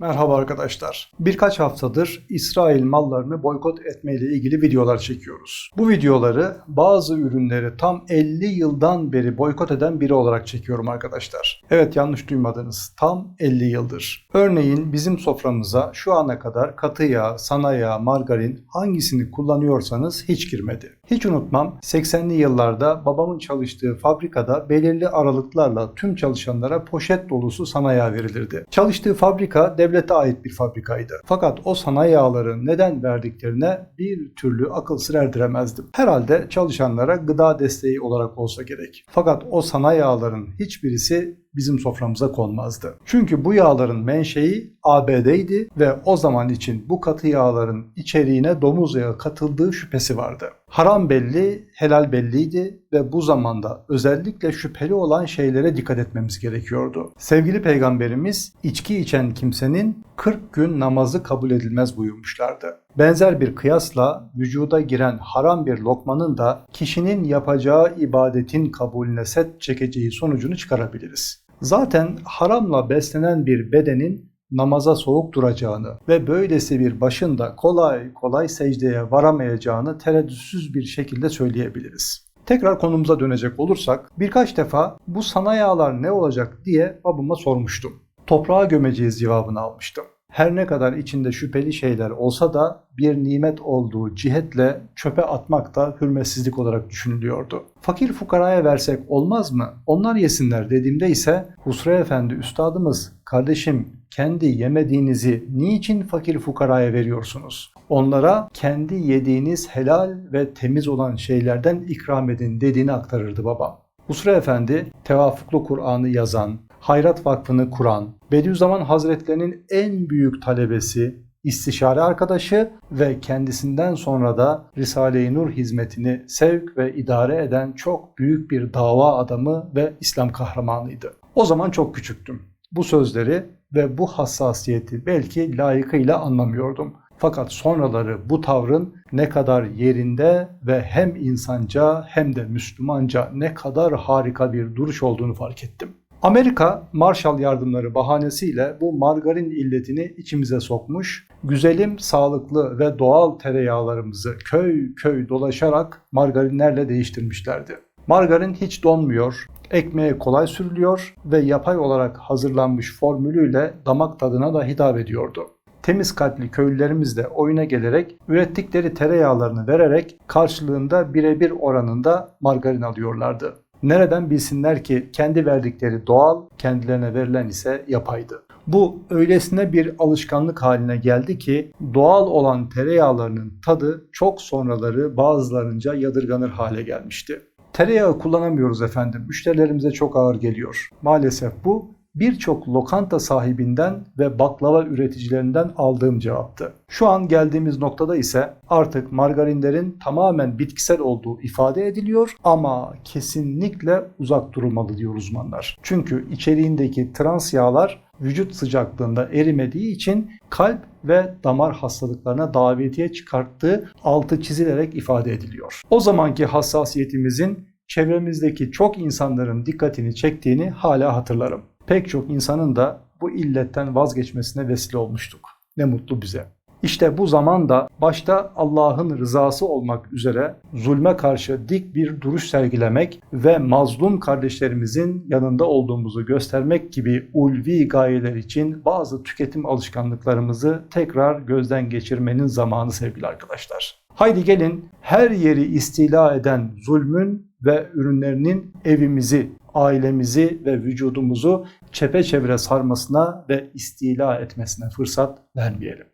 Merhaba arkadaşlar. Birkaç haftadır İsrail mallarını boykot etmeyle ilgili videolar çekiyoruz. Bu videoları bazı ürünleri tam 50 yıldan beri boykot eden biri olarak çekiyorum arkadaşlar. Evet yanlış duymadınız. Tam 50 yıldır. Örneğin bizim soframıza şu ana kadar katı yağ, sana yağ, margarin hangisini kullanıyorsanız hiç girmedi. Hiç unutmam 80'li yıllarda babamın çalıştığı fabrikada belirli aralıklarla tüm çalışanlara poşet dolusu sana yağ verilirdi. Çalıştığı fabrika devlete ait bir fabrikaydı. Fakat o sana yağları neden verdiklerine bir türlü akıl sır erdiremezdim. Herhalde çalışanlara gıda desteği olarak olsa gerek. Fakat o sana yağların hiçbirisi bizim soframıza konmazdı. Çünkü bu yağların menşei ABD'ydi ve o zaman için bu katı yağların içeriğine domuz yağı katıldığı şüphesi vardı. Haram belli, helal belliydi ve bu zamanda özellikle şüpheli olan şeylere dikkat etmemiz gerekiyordu. Sevgili peygamberimiz içki içen kimsenin 40 gün namazı kabul edilmez buyurmuşlardı. Benzer bir kıyasla vücuda giren haram bir lokmanın da kişinin yapacağı ibadetin kabulüne set çekeceği sonucunu çıkarabiliriz. Zaten haramla beslenen bir bedenin namaza soğuk duracağını ve böylesi bir başın da kolay kolay secdeye varamayacağını tereddütsüz bir şekilde söyleyebiliriz. Tekrar konumuza dönecek olursak birkaç defa bu sana yağlar ne olacak diye babama sormuştum. Toprağa gömeceğiz cevabını almıştım. Her ne kadar içinde şüpheli şeyler olsa da bir nimet olduğu cihetle çöpe atmak da hürmetsizlik olarak düşünülüyordu. Fakir fukaraya versek olmaz mı? Onlar yesinler dediğimde ise Husrev Efendi üstadımız kardeşim kendi yemediğinizi niçin fakir fukaraya veriyorsunuz? Onlara kendi yediğiniz helal ve temiz olan şeylerden ikram edin dediğini aktarırdı babam. Husrev Efendi tevafuklu Kur'an'ı yazan, Hayrat Vakfı'nı kuran, Bediüzzaman Hazretlerinin en büyük talebesi, istişare arkadaşı ve kendisinden sonra da Risale-i Nur hizmetini sevk ve idare eden çok büyük bir dava adamı ve İslam kahramanıydı. O zaman çok küçüktüm. Bu sözleri ve bu hassasiyeti belki layıkıyla anlamıyordum. Fakat sonraları bu tavrın ne kadar yerinde ve hem insanca hem de Müslümanca ne kadar harika bir duruş olduğunu fark ettim. Amerika Marshall yardımları bahanesiyle bu margarin illetini içimize sokmuş, güzelim, sağlıklı ve doğal tereyağlarımızı köy köy dolaşarak margarinlerle değiştirmişlerdi. Margarin hiç donmuyor, ekmeğe kolay sürülüyor ve yapay olarak hazırlanmış formülüyle damak tadına da hitap ediyordu. Temiz kalpli köylülerimiz de oyuna gelerek ürettikleri tereyağlarını vererek karşılığında birebir oranında margarin alıyorlardı. Nereden bilsinler ki kendi verdikleri doğal, kendilerine verilen ise yapaydı. Bu öylesine bir alışkanlık haline geldi ki doğal olan tereyağlarının tadı çok sonraları bazılarınca yadırganır hale gelmişti. Tereyağı kullanamıyoruz efendim. Müşterilerimize çok ağır geliyor. Maalesef bu birçok lokanta sahibinden ve baklava üreticilerinden aldığım cevaptı. Şu an geldiğimiz noktada ise artık margarinlerin tamamen bitkisel olduğu ifade ediliyor ama kesinlikle uzak durulmalı diyor uzmanlar. Çünkü içeriğindeki trans yağlar vücut sıcaklığında erimediği için kalp ve damar hastalıklarına davetiye çıkarttığı altı çizilerek ifade ediliyor. O zamanki hassasiyetimizin çevremizdeki çok insanların dikkatini çektiğini hala hatırlarım pek çok insanın da bu illetten vazgeçmesine vesile olmuştuk. Ne mutlu bize. İşte bu zaman da başta Allah'ın rızası olmak üzere zulme karşı dik bir duruş sergilemek ve mazlum kardeşlerimizin yanında olduğumuzu göstermek gibi ulvi gayeler için bazı tüketim alışkanlıklarımızı tekrar gözden geçirmenin zamanı sevgili arkadaşlar. Haydi gelin her yeri istila eden zulmün ve ürünlerinin evimizi, ailemizi ve vücudumuzu çepeçevre sarmasına ve istila etmesine fırsat vermeyelim.